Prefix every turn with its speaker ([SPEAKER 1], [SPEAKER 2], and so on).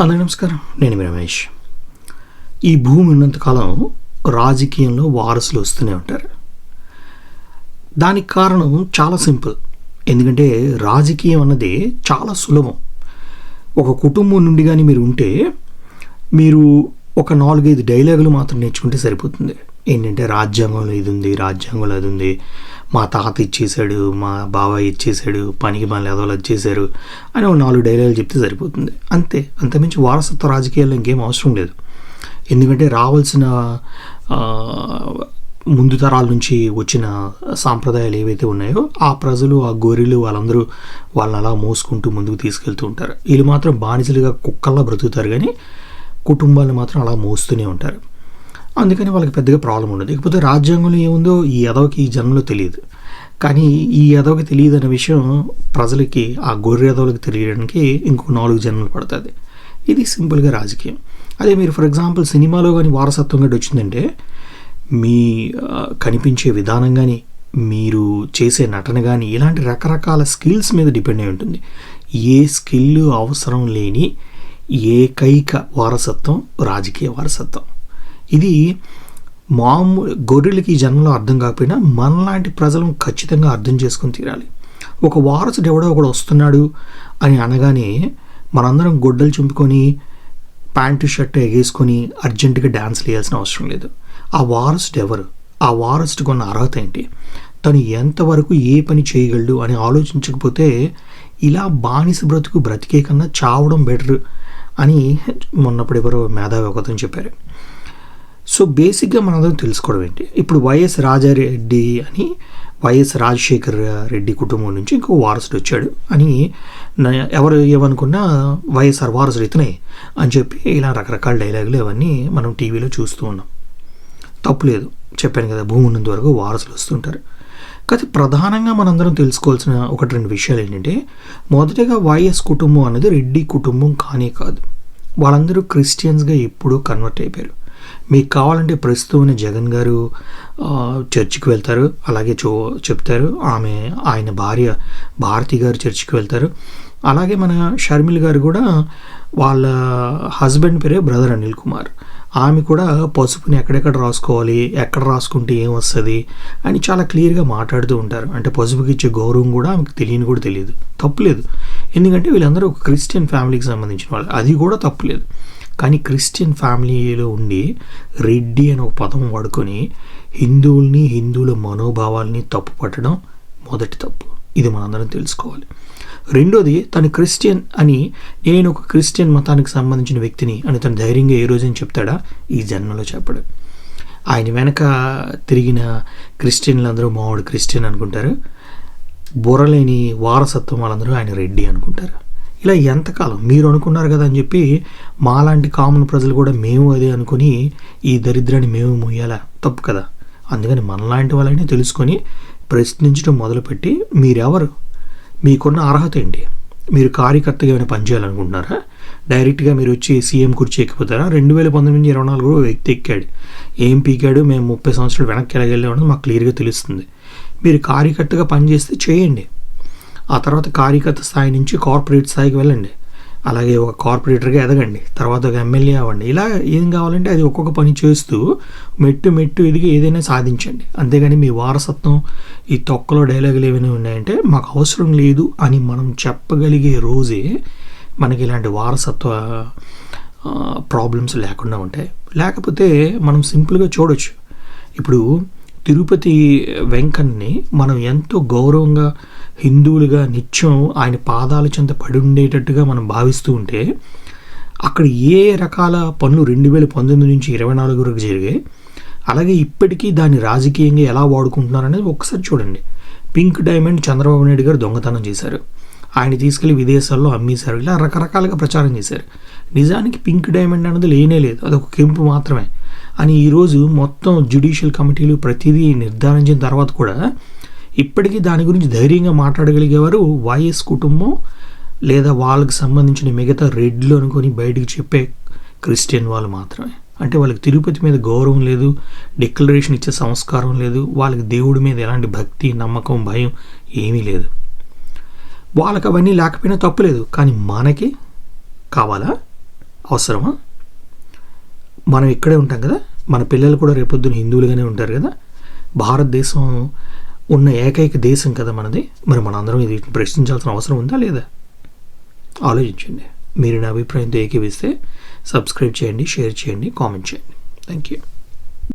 [SPEAKER 1] అందరికీ నమస్కారం. నేను మీ రమేష్. ఈ భూమి ఉన్నంతకాలం రాజకీయంలో వారసులు వస్తూనే ఉంటారు. దానికి కారణం చాలా సింపుల్. ఎందుకంటే రాజకీయం అన్నది చాలా సులభం. ఒక కుటుంబం నుండి కానీ మీరు ఉంటే మీరు ఒక నాలుగైదు డైలాగులు మాత్రం నేర్చుకుంటే సరిపోతుంది. ఏంటంటే రాజ్యాంగంలో ఇది ఉంది రాజ్యాంగంలో అది ఉంది మా తాత ఇచ్చేసాడు మా బాబాయ్ ఇచ్చేసాడు పనికి మన ఎదవలు వచ్చేసారు అని ఒక నాలుగు డైలాగులు చెప్తే సరిపోతుంది. అంతే అంతమించి వారసత్వ రాజకీయాల్లో ఇంకేం అవసరం లేదు. ఎందుకంటే రావాల్సిన ముందు తరాల నుంచి వచ్చిన సాంప్రదాయాలు ఏవైతే ఉన్నాయో ఆ ప్రజలు ఆ గొర్రెలు వాళ్ళందరూ వాళ్ళని అలా మోసుకుంటూ ముందుకు తీసుకెళ్తూ ఉంటారు. వీళ్ళు మాత్రం బానిసలుగా కుక్కల్లా బ్రతుకుతారు కానీ కుటుంబాలు మాత్రం అలా మోస్తూనే ఉంటారు. అందుకని వాళ్ళకి పెద్దగా ప్రాబ్లం ఉండదు. ఇకపోతే రాజ్యాంగంలో ఏముందో ఈ ఎదవకి ఈ జన్మలో తెలియదు. కానీ ఈ ఎదవకి తెలియదు అనే విషయం ప్రజలకి ఆ గొర్రె ఎదవలకు తెలియడానికి ఇంకో నాలుగు జన్మలు పడుతుంది. ఇది సింపుల్గా రాజకీయం. అదే మీరు ఫర్ ఎగ్జాంపుల్ సినిమాలో కానీ వారసత్వం గట్టి వచ్చిందంటే మీ కనిపించే విధానం కానీ మీరు చేసే నటన కానీ ఇలాంటి రకరకాల స్కిల్స్ మీద డిపెండ్ అయి ఉంటుంది. ఏ స్కిల్ అవసరం లేని ఏకైక వారసత్వం రాజకీయ వారసత్వం. ఇది మామూలు గొర్రెలకి ఈ జన్మలో అర్థం కాకపోయినా మనలాంటి ప్రజలను ఖచ్చితంగా అర్థం చేసుకొని తీరాలి. ఒక వారసుడు ఎవడో ఒకడు వస్తున్నాడు అని అనగానే మనందరం గొడ్డలు చింపుకొని ప్యాంటు షర్ట్ ఎగేసుకొని అర్జెంటుగా డ్యాన్స్ వేయాల్సిన అవసరం లేదు. ఆ వారసుడు ఎవరు? ఆ వారసుడికి ఉన్న అర్హత ఏంటి? తను ఎంతవరకు ఏ పని చేయగలడు అని ఆలోచించకపోతే ఇలా బానిస బ్రతుకు బ్రతికే కన్నా చావడం బెటర్ అని మొన్నప్పుడు ఎవరో మేధావి ఒకతను చెప్పారు. సో బేసిక్గా మనందరం తెలుసుకోవడం ఏంటి? ఇప్పుడు వైఎస్ రాజారెడ్డి అని వైఎస్ రాజశేఖర్ రెడ్డి కుటుంబం నుంచి ఇంకో వారసుడు వచ్చాడు అని ఎవరు ఏమనుకున్నా వైఎస్ఆర్ వారసుడు ఇతనే అని చెప్పి ఇలా రకరకాల డైలాగులు అవన్నీ మనం టీవీలో చూస్తూ ఉన్నాం. తప్పులేదు చెప్పాను కదా భూమి ఉన్నంత వరకు వారసులు వస్తుంటారు. కాకపోతే ప్రధానంగా మనందరం తెలుసుకోవాల్సిన ఒకటి రెండు విషయాలు ఏంటంటే మొదటగా వైఎస్ కుటుంబం అనేది రెడ్డి కుటుంబం కానే కాదు. వాళ్ళందరూ క్రిస్టియన్స్గా ఎప్పుడూ కన్వర్ట్ అయిపోయారు. మీకు కావాలంటే ప్రస్తుతం జగన్ గారు చర్చికి వెళ్తారు. అలాగే చో చెప్తారు. ఆమె ఆయన భార్య భారతి గారు చర్చికి వెళ్తారు. అలాగే మన షర్మిల్ గారు కూడా వాళ్ళ హస్బెండ్ పేరే బ్రదర్ అనిల్ కుమార్. ఆమె కూడా పసుపుని ఎక్కడెక్కడ రాసుకోవాలి ఎక్కడ రాసుకుంటే ఏం వస్తుంది అని చాలా క్లియర్గా మాట్లాడుతూ ఉంటారు. అంటే పసుపుకి ఇచ్చే గౌరవం కూడా ఆమెకు తెలియని కూడా తెలియదు. తప్పులేదు ఎందుకంటే వీళ్ళందరూ ఒక క్రిస్టియన్ ఫ్యామిలీకి సంబంధించిన వాళ్ళు. అది కూడా తప్పులేదు కానీ క్రిస్టియన్ ఫ్యామిలీలో ఉండి రెడ్డి అని ఒక పదం వాడుకొని హిందువుల్ని హిందువుల మనోభావాల్ని తప్పు పట్టడం మొదటి తప్పు. ఇది మనందరం తెలుసుకోవాలి. రెండోది తను క్రిస్టియన్ అని నేను ఒక క్రిస్టియన్ మతానికి సంబంధించిన వ్యక్తిని అని తను ధైర్యంగా ఏ రోజైనా చెప్తాడా? ఈ జన్మలో చెప్పడు. ఆయన వెనక తిరిగిన క్రిస్టియన్లందరూ మావాడు క్రిస్టియన్ అనుకుంటారు. బుర్రలేని వారసత్వం వాళ్ళందరూ ఆయన రెడ్డి అనుకుంటారు. ఇలా ఎంతకాలం? మీరు అనుకున్నారు కదా అని చెప్పి మాలాంటి కామన్ ప్రజలు కూడా మేము అదే అనుకుని ఈ దరిద్రాన్ని మేము మోయాలా? తప్పు కదా. అందుకని మనలాంటి వాళ్ళని తెలుసుకొని ప్రశ్నించడం మొదలుపెట్టి మీరెవరు? మీకున్న అర్హత ఏంటి? మీరు కార్యకర్తగా ఏమైనా పనిచేయాలనుకుంటున్నారా డైరెక్ట్గా మీరు వచ్చి సీఎం కుర్చీ ఎక్కిపోతారా? రెండు వేల పంతొమ్మిది నుంచి ఇరవై నాలుగు వ్యక్తి ఎక్కాడు. ఏం పీకాడు? మేము ముప్పై సంవత్సరాలు వెనక్కి వెళ్ళగలిగామని మాకు క్లియర్గా తెలుస్తుంది. మీరు కార్యకర్తగా పనిచేస్తే చేయండి. ఆ తర్వాత కార్యకర్త స్థాయి నుంచి కార్పొరేట్ స్థాయికి వెళ్ళండి. అలాగే ఒక కార్పొరేటర్గా ఎదగండి. తర్వాత ఒక ఎమ్మెల్యే అవ్వండి. ఇలా ఏం కావాలంటే అది ఒక్కొక్క పని చేస్తూ మెట్టు మెట్టు ఎదిగి ఏదైనా సాధించండి. అంతేగాని మీ వారసత్వం ఈ తొక్కలో డైలాగులు ఏమైనా ఉన్నాయంటే మాకు అవసరం లేదు అని మనం చెప్పగలిగే రోజే మనకి ఇలాంటి వారసత్వ ప్రాబ్లమ్స్ లేకుండా ఉంటాయి. లేకపోతే మనం సింపుల్గా చూడొచ్చు. ఇప్పుడు తిరుపతి వెంకన్ని మనం ఎంతో గౌరవంగా హిందువులుగా నిత్యం ఆయన పాదాల చెంత పడి ఉండేటట్టుగా మనం భావిస్తూ ఉంటే అక్కడ ఏ రకాల పన్ను రెండు వేల పంతొమ్మిది నుంచి ఇరవై నాలుగు వరకు జరిగాయి అలాగే ఇప్పటికీ దాన్ని రాజకీయంగా ఎలా వాడుకుంటున్నారు అనేది ఒక్కసారి చూడండి. పింక్ డైమండ్ చంద్రబాబు నాయుడు గారు దొంగతనం చేశారు. ఆయన తీసుకెళ్ళి విదేశాల్లో అమ్మేశారు. ఇలా రకరకాలుగా ప్రచారం చేశారు. నిజానికి పింక్ డైమండ్ అనేది లేనే లేదు. అదొక కెంపు మాత్రమే. అని ఈరోజు మొత్తం జ్యుడిషియల్ కమిటీలు ప్రతిదీ నిర్ధారించిన తర్వాత కూడా ఇప్పటికీ దాని గురించి ధైర్యంగా మాట్లాడగలిగేవారు వైఎస్ కుటుంబం లేదా వాళ్ళకి సంబంధించిన మిగతా రెడ్లు అనుకొని బయటికి చెప్పే క్రిస్టియన్ వాళ్ళు మాత్రమే. అంటే వాళ్ళకి తిరుపతి మీద గౌరవం లేదు డిక్లరేషన్ ఇచ్చే సంస్కారం లేదు వాళ్ళకి దేవుడి మీద ఎలాంటి భక్తి నమ్మకం భయం ఏమీ లేదు. వాళ్ళకి అవన్నీ లేకపోయినా తప్పులేదు కానీ మనకి కావాలా? అవసరమా? మనం ఇక్కడే ఉంటాం కదా? మన పిల్లలు కూడా రేపొద్దున హిందువులుగానే ఉంటారు కదా? భారతదేశం ఉన్న ఏకైక దేశం కదా మనది. మరి మనందరం ఇది ప్రశ్నించాల్సిన అవసరం ఉందా లేదా? ఆలోచించండి. మీరు నా అభిప్రాయంతో ఏకీవిస్తే సబ్స్క్రైబ్ చేయండి షేర్ చేయండి కామెంట్ చేయండి. Thank you